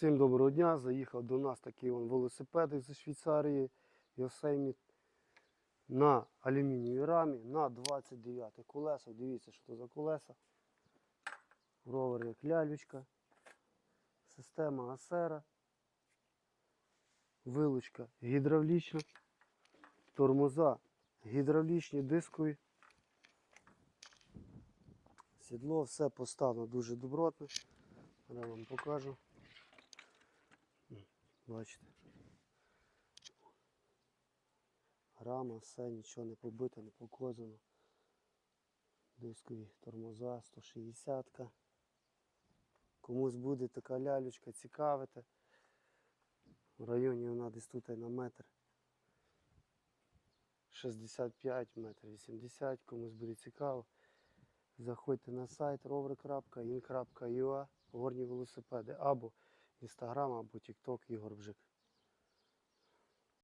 Всім доброго дня. Заїхав до нас такий вон велосипедик зі Швейцарії Йосейміт на алюмінієвій рамі на 29 колесо. Дивіться, що це за колеса. Ровер як лялючка. Система Асера. Вилучка гідравлічна. Тормоза гідравлічні, дискові. Сідло, все поставлено дуже добротно. Зараз вам покажу. Бачите. Рама, все, нічого не побито, не покозано. Дискові тормоза, 160. -ка. Комусь буде така лялючка цікавити. В районі вона десь тут на метр. 65 метр 80, комусь буде цікаво. Заходьте на сайт rover.in.ua горні велосипеди або Інстаграм, або Тікток Ігор Бжик.